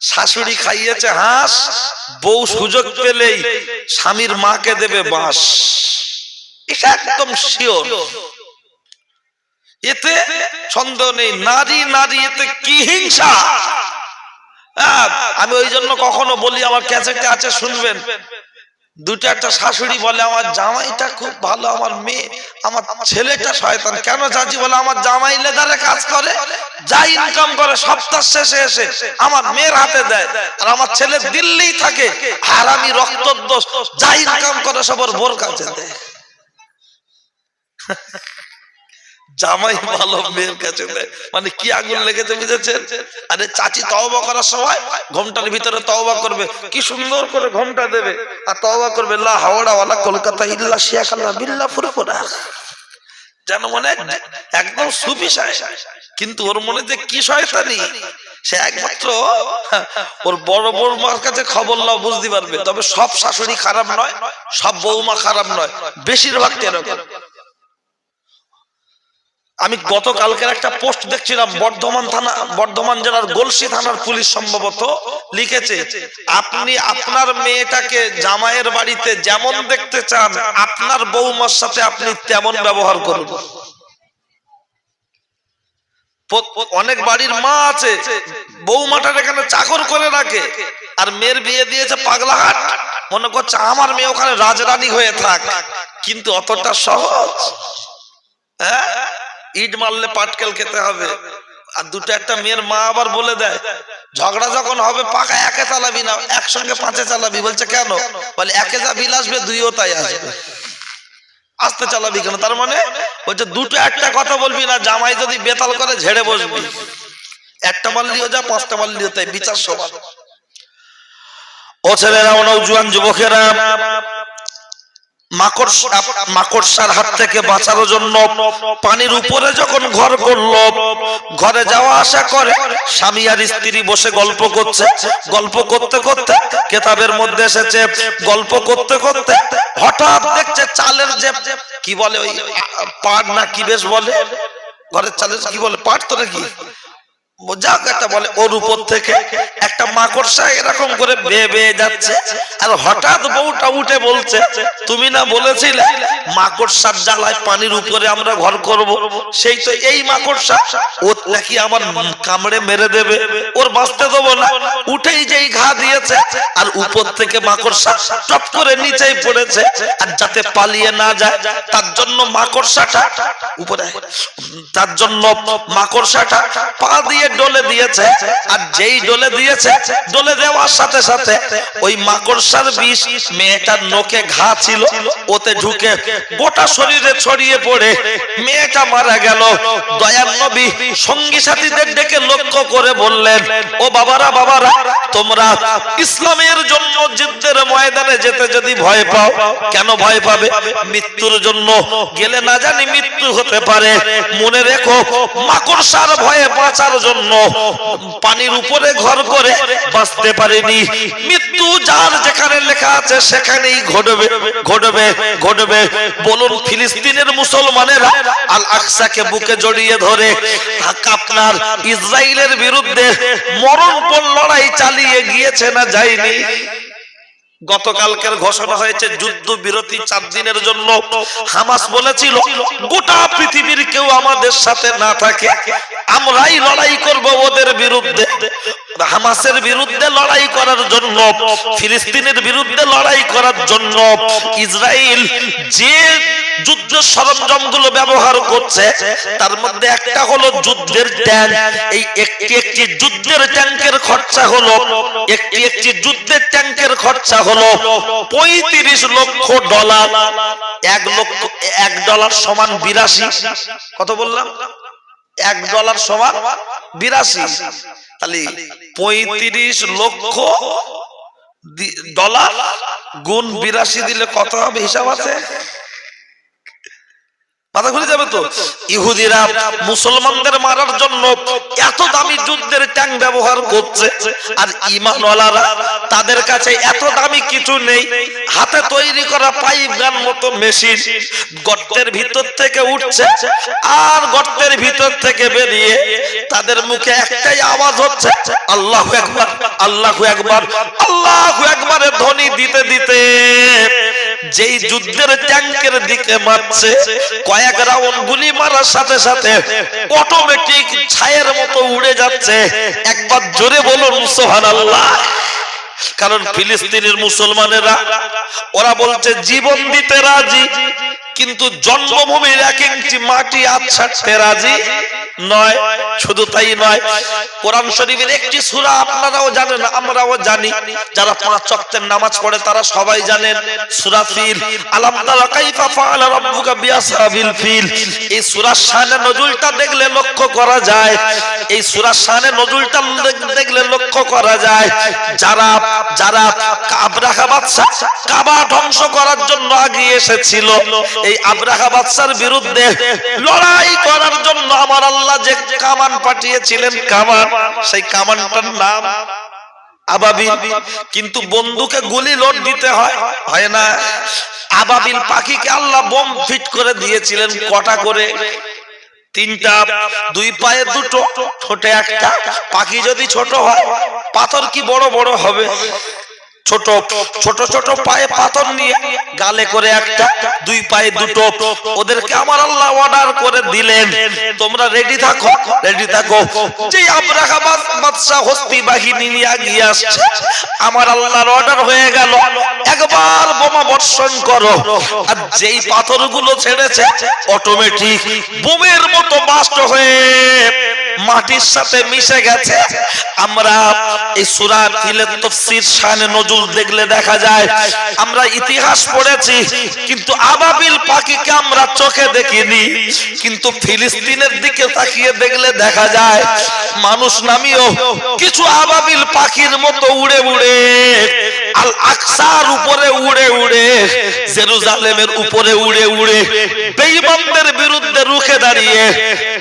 শাশুড়ি খাইয়েছে হাঁস বউ সুযোগ পেলেই স্বামীর মাকে দেবে বাঁশ। এটা একদম শিওর। এতে সন্দেহ নেই। নারী নারী এতে কি হিংসা? হ্যাঁ, আমি ওই জন্য কখনো বলি আমার ক্যাসেটে আছে শুনবেন। দুটো একটা শাশুড়ি বলে, আমার জামাইটা খুব ভালো, আমার মেয়ে, আমার ছেলেটা শয়তান। কেন চাচি বলে, আমার জামাই লেদারে কাজ করে, যা ইনকাম করে সপ্তাহ শেষে এসে আমার মেয়ের হাতে দেয়। আর আমার ছেলে দিল্লি থাকে, আর আমি রক্তদোষ, যা ইনকাম করে সবর বোর কাছে দেয়। জামাই ভালো মেয়ের কাছে মানে কি আগুন লেগেছে বুঝেছেন? আরে চাচি তওবা করার সময় ঘোমটার ভিতরে তওবা করবে। কি সুন্দর করে ঘোমটা দেবে। আর তওবা করবে, লা হাওড়া ওয়ালা কলকাতা ইল্লা শিয়াকাল্লা বিল্লা ফুরফুরা। যেন মনে একদম সুফি কিন্তু ওর মনে যে কি শয়তানি? সে একমাত্র ওর বড় বৌমার কাছে খবর লাও বুঝতে পারবে। তবে সব শাশুড়ি খারাপ নয়, সব বৌমা খারাপ নয়। বেশিরভাগটা এরকম। আমি গতকালকের একটা পোস্ট দেখছিলাম, বর্ধমান থানা, বর্ধমান জেলার গলসি থানার পুলিশ সম্ভবত লিখেছে, আপনি আপনার মেয়েটাকে জামাইয়ের বাড়িতে যেমন দেখতে চান, আপনার বৌমার সাথে আপনি তেমন ব্যবহার করুন। অনেক বাড়ির মা আছে, বৌমাটার এখানে চাকর করে রাখে, আর মেয়ের বিয়ে দিয়েছে পাগলাহাট। মনে করছে আমার মেয়ে ওখানে রাজরানী হয়ে থাক, কিন্তু অতটা সহজ হ্যাঁ? ইট মারলে পাটকেল খেতে হবে। আর দুটো একটা মেয়ের মা আবার বলে দেয়, ঝগড়া যখন হবে, পাকা একে চালাবি না, একসঙ্গে পাঁচে চালাবি। বলছে, কেন? বলে, একে যা বিল আসবে, দুইও তাই আসবে। আস্তে চালাবি কেন? তার মানে বলছে, দুটো একটা কথা বলবি না, জামাই যদি বেতাল করে ঝেড়ে বসবি। একটা মারলিও যা, পাঁচটা মারলিও তাই, বিচার সমান ও ছেলেরা নৌজুয়ান যুবকেরা মাকড়সার হাত থেকে বাঁচানোর জন্য পানির উপরে যখন ঘর করল, ঘরে যাওয়া আসা করে স্বামী আর স্ত্রী বসে গল্প করছে। গল্প করতে করতে কেতাবের মধ্যে এসেছে, গল্প করতে করতে হঠাৎ দেখছে চালের যে কি বলে ওই পাট না কি বেশ বলে? ঘরের চালের কি বলে? পাট তো নাকি? একটা বলে, ওর উপর থেকে একটা মাকড়সা এরকম করে মাকড়সার জ্বালায় পানির উপরে আমরা ঘর করব? সেই তো এই মাকড়সা ও নাকি আমার কামড়ে মেরে দেবে, ওর বাঁচতে দেবো না। উঠেই যেই ঘা দিয়েছে, আর উপর থেকে মাকড়সা টপ করে নিচেই পড়েছে, আর যাতে পালিয়ে না যায়, তার জন্য মাকড়সাটা, উপরে তার জন্য মাকড়সাটা পা দিয়ে ডলে দিয়েছে, আর যেই ডলে দিয়েছে, ডলে দেওয়ার সাথে সাথে ওই মাকড়সার বিষ মেয়েটার নোকে ঘা ছিল, ওতে ঢুকে গোটা শরীরে ছড়িয়ে পড়ে। মেয়েটা মারা গেল। দয়ার নবী সঙ্গী সাথীদের ডেকে লক্ষ্য করে বললেন, ও বাবারা বাবারা, তোমরা ইসলামের জন্য যুদ্ধের ময়দানে যেতে যদি ভয় পাও, কেন ভয় পাবে? মৃত্যুর জন্য গেলে না জানি মৃত্যু হতে পারে। মনে রেখো, মাকড়সার ভয়ে বাঁচার জন্য পানির উপরে ঘর করে বাঁচতে পারেনি। মৃত্যু যার যেখানে লেখা আছে সেখানেই ঘটবে ঘটবে ঘটবে। বলুন, ফিলিস্তিনের মুসলমানেরা আল আকসাকে বুকে জড়িয়ে ধরে আপনার ইসরায়েলের বিরুদ্ধে মরণপণ লড়াই চালিয়ে গিয়েছে না যায়নি? গতকালকের ঘোষণা হয়েছে যুদ্ধ বিরতি চার দিনের জন্য। হামাস বলেছিল, গোটা পৃথিবীর কেউ আমাদের সাথে না থাকে, আমরাই লড়াই করব ওদের বিরুদ্ধে। হামাসের বিরুদ্ধে লড়াই করার জন্য, ফিলিস্তিনের বিরুদ্ধে লড়াই করার জন্য ইসরায়েল যে যুদ্ধ সরঞ্জামগুলো ব্যবহার করছে, তার মধ্যে একটা হলো যুদ্ধের ট্যাঙ্ক। এই একটি একটি যুদ্ধের ট্যাঙ্কের খরচা হলো, একটি একটি যুদ্ধের ট্যাঙ্কের খরচা হলো পঁয়ত্রিশ লক্ষ ডলার। এক লক্ষ, এক ডলার সমান বিরাশি। কত বললাম? এক ডলার সমান বিরাশি। তাহলে পঁয়ত্রিশ লক্ষ ডলার গুণ বিরাশি দিলে কত হবে হিসাব আছে? মাথা ঘুরে যাবে তো? ইহুদিরা মুসলমানদের মারার জন্য এত দামি যুদ্ধের ট্যাঙ্ক ব্যবহার করছে, আর ইমানওয়ালারা তাদের কাছে এত দামি কিছু নেই। হাতে তৈরি করা পাইপ গান মতো মেশিন গর্তের ভিতর থেকে উঠছে, আর গর্তের ভিতর থেকে বেরিয়ে তাদের মুখে একটাই আওয়াজ হচ্ছে, আল্লাহু একবার আল্লাহু একবার আল্লাহু একবারে ধ্বনি দিতে দিতে। যেই যুদ্ধের ট্যাঙ্কের দিকে মারছে, কয়েক রাউন্ড গুলি মারার সাথে সাথে অটোমেটিক ছায়ের মতো উড়ে যাচ্ছে। একবার জোরে বলুন আল্লাহ কারণ ফিলিস্তিনের মুসলমানেরা, ওরা বলছে, জীবন দিতে রাজি। কিন্তু জন্মভূমির এক ইঞ্চি মাটি আচ্ছাড়তে রাজি নয়, শুধু তাই নয়, কোরআন শরীফের একটি সূরা আপনারাও জানেন, আমরাও জানি, যারা পাঁচ ওয়াক্তের নামাজ পড়ে তারা সবাই জানেন, সূরা ফিল। আলাম তারা কাইফা ফিল। এই শানে নজুলটা দেখলে লক্ষ্য করা যায়, এই সূরার শানে নজুলটা দেখলে লক্ষ্য করা যায়, যারা যারা কাবা ধ্বংস করার জন্য আগিয়ে এসেছিল এই আব্রাহা বাদশার বিরুদ্ধে লড়াই করার জন্য আমার আল্লাহ যে কামান পাঠিয়েছিলেন কামান, সেই কামানটার নাম আবাবিল। কিন্তু বন্ধুকে গুলি লোড দিতে হয় হয় না। আবাবিল পাখিকে আল্লাহ বোম ফিট করে দিয়েছিলেন কটা করে? তিনটা, দুই পায়ে দুটো, ঠোঁটে একটা। পাখি যদি ছোট হয়, পাথর কি বড় বড় হবে? ছোট ছোট ছোট পায়ে পাথর নিয়ে গালে করে একটা, দুই পায়ে দুটো। ওদেরকে আমার আল্লাহ অর্ডার করে দিলেন। তোমরা রেডি থাকো রেডি থাকো। যে আব্রাহা বাদশা হস্তি বাহিনী নিয়ে এগিয়ে আসছে, আমার আল্লাহর অর্ডার হয়ে গেল। একবার বোমা বর্ষণ করো। আর যেই পাথরগুলো ছেড়েছে অটোমেটিক বোমের মতো বাস্ট হয়ে মাটির সাথে মিশে গেছে। আমরা এই সূরা ফিলের তাফসীর শানে নজুল দেখলে দেখা যায়, আমরা ইতিহাস পড়েছি, কিন্তু আবাবিল পাখিকে আমরা চোখে দেখিনি। কিন্তু ফিলিস্তিনের দিকে তাকিয়ে দেখলে দেখা যায়, মানুষ নামিও কিছু আবাবিল পাখির মতো উড়ে উড়ে আল আকসার উপরে উড়ে উড়ে, জেরুজালেমের উপরে উড়ে উড়ে বিরুদ্ধে রুখে দাঁড়িয়ে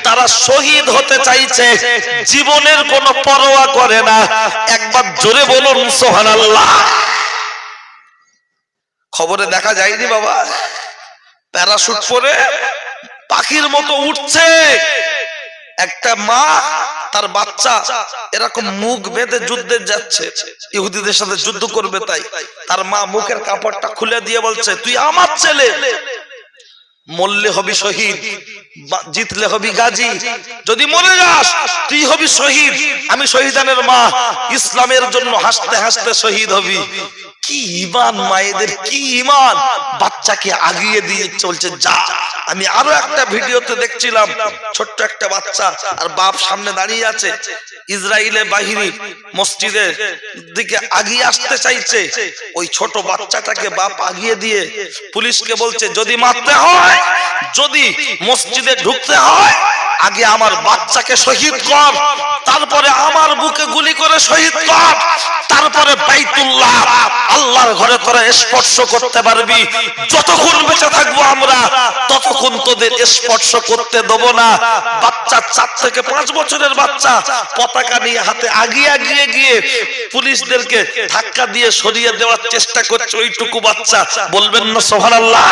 তারা শহীদ হতে চাইছে। জীবনের কোনো পরোয়া করে না। একবার জোরে বলুন খবরে দেখা যায়নি বাবা। প্যারাশুট পরে পাখির মতো উঠছে। একটা মা তার বাচ্চা এরকম মুখ বেঁধে যুদ্ধে যাচ্ছে। ইহুদিদের সাথে যুদ্ধ করবে তাই। তার মা মুখের কাপড়টা খুলে দিয়ে বলছে, তুই আমার ছেলে। মরলে হবি শহীদ জিতলে হবি গাজী। যদি মরে যাস, তুই হবি শহীদ। আমি শহীদানের মা, ইসলামের জন্য হাসতে হাসতে শহীদ হবি। কি ইমান মায়েদের কি ইমান বাচ্চাকে আগিয়ে দিয়ে চলছে যা। আমি আরও একটা ভিডিওতে দেখছিলাম, ছোট্ট একটা বাচ্চা আর বাপ সামনে দাঁড়িয়ে আছে। ইসরায়েলের বাহিনী মসজিদের দিকে আগিয়ে আসতে চাইছে। ওই ছোট বাচ্চাটাকে বাপ আগিয়ে দিয়ে পুলিশকে বলছে, যদি মারতে হয়, যদি মসজিদে ঢুকতে হয় আগে আমার বাচ্চাকে শহীদ কর, তারপরে আমার বুকে গুলি করে শহীদ কর, তারপরে বাইতুল্লাহ, আল্লাহর ঘরে তোরা স্পর্শ করতে পারবি। যতক্ষণ বেঁচে থাকব আমরা, ততক্ষণ তোদের স্পর্শ করতে দেবো না। বাচ্চা চার থেকে পাঁচ বছরের বাচ্চা, পতাকা নিয়ে হাতে আগিয়ে আগিয়ে গিয়ে পুলিশদেরকে ধাক্কা দিয়ে সরিয়ে দেওয়ার চেষ্টা করছে ওইটুকু বাচ্চা। বলবেন না সোহান আল্লাহ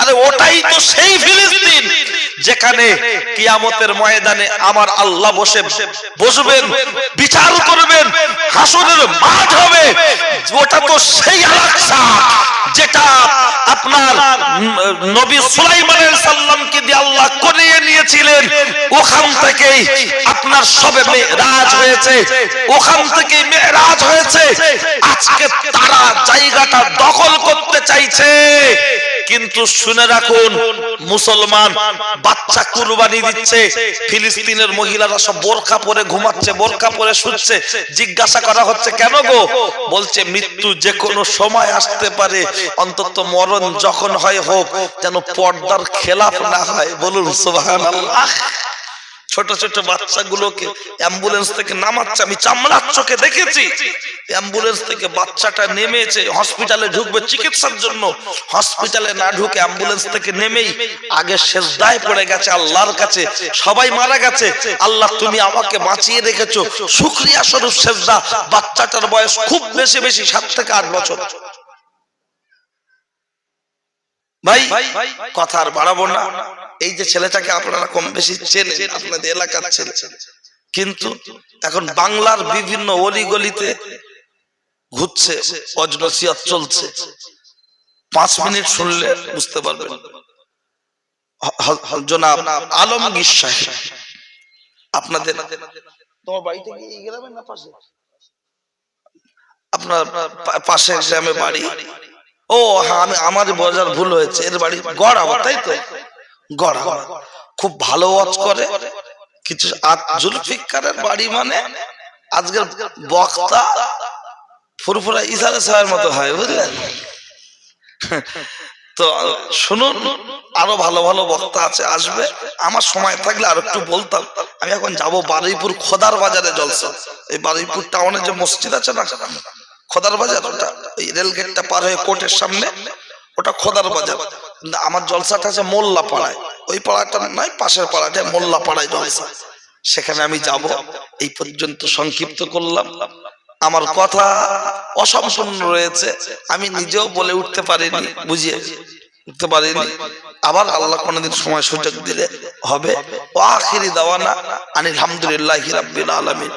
আরে ওটাই তো সেই ফিলিস্তিন যেখানে কিয়ামতের ময়দানে আমার আল্লাহ বসে বসবেন, বিচার করবেন, হাসরের মাঠ হবে। ওটা তো সেই আলাকসা যেটা আপনার নবী সুলাইমান সাল্লামকে দিয়ে আল্লাহ করিয়ে নিয়েছিলেন। ওখান থেকেই আপনার সবে মেরাজ হয়েছে। ওখান থেকে মেরাজ হয়েছে। আজকে তারা জায়গাটা দখল করতে চাইছে। কিন্তু শুনে রাখুন, মুসলমান বাচ্চা কুরবানি দিচ্ছে, ফিলিস্তিনের মহিলারা সব বোরখা পরে ঘুমাচ্ছে, বোরখা পরে শুচ্ছে। জিজ্ঞাসা করা হচ্ছে, কেন গো? বলছে, মৃত্যু যে কোনো সময় আসতে পারে, অন্তত মরণ যখন হয় হোক, যেন পর্দার খেলাফ না হয়। বলুন, সুবহানাল্লাহ। ছোট ছোট বাচ্চাগুলোকে অ্যাম্বুলেন্স থেকে নামাচ্ছে। আমি চামড়ার চোখে দেখেছি। অ্যাম্বুলেন্স থেকে বাচ্চাটা নেমেছে, হসপিটালে ঢুকবে চিকিৎসার জন্য। হসপিটালে না ঢুকে অ্যাম্বুলেন্স থেকে নেমেই আগে শেষদায় পড়ে গেছে, আল্লাহর কাছে। সবাই মারা গেছে। আল্লাহ, তুমি আমাকে বাঁচিয়ে রেখেছো। শুক্রিয়া স্বরূপ শেষদা বাচ্চাটার বয়স খুব বেশি বেশি সাত থেকে আট বছর। ভাই কথা আর বাড়াবো না। এই যে ছেলেটাকে আপনারা কম বেশি চেনেন আপনাদের এলাকার ছেলে। কিন্তু এখন বাংলার বিভিন্ন অলিগলিতে ঘুরছে অজনসিয়াত চলছে। পাঁচ মিনিট শুনলে বুঝতে পারবেন। জনাব আলমগীর সাহেব আপনাদের তোমার বাড়িতে কি এই না পাশে? আপনার পা- পাশের গ্রামে বাড়ি। ও, আমি, আমার বোঝার ভুল হয়েছে, এর বাড়ি গড় আমার তাই তো? গড় আমার। খুব ভালো ওয়াজ করে। কিছু জুলফিকারের বাড়ি মানে আজকের বক্তা ফুরফুরা ইসারা সাহেবের মতো হয়, বুঝলেন? তো শুনুন, আরও ভালো ভালো বক্তা আছে, আসবে। আমার সময় থাকলে আর একটু বলতাম। আমি এখন যাব বারুইপুর খোদার বাজারে জলসা। এই বারুইপুর টাউনে যে মসজিদ আছে না খোদার বাজার, ওটা এই রেল গেটটা পার হয়ে কোর্টের সামনে, ওটা খোদার বাজার। কিন্তু আমার জলসাটা আছে মোল্লা পাড়ায় ওই পাড়াটা নয়, পাশের পাড়াটা মোল্লা পাড়ায় জলসা। সেখানে আমি যাব। এই পর্যন্ত সংক্ষিপ্ত করলাম। আমার কথা অসম্পূর্ণ রয়েছে। আমি নিজেও বলে উঠতে পারিনি, বুঝিয়ে উঠতে পারিনি। আবার আল্লাহ কোনোদিন সময় সুযোগ দিলে হবে। ও আখিরি দাওয়ানা আনিল হামদুলিল্লাহ রাব্বিল আলামিন।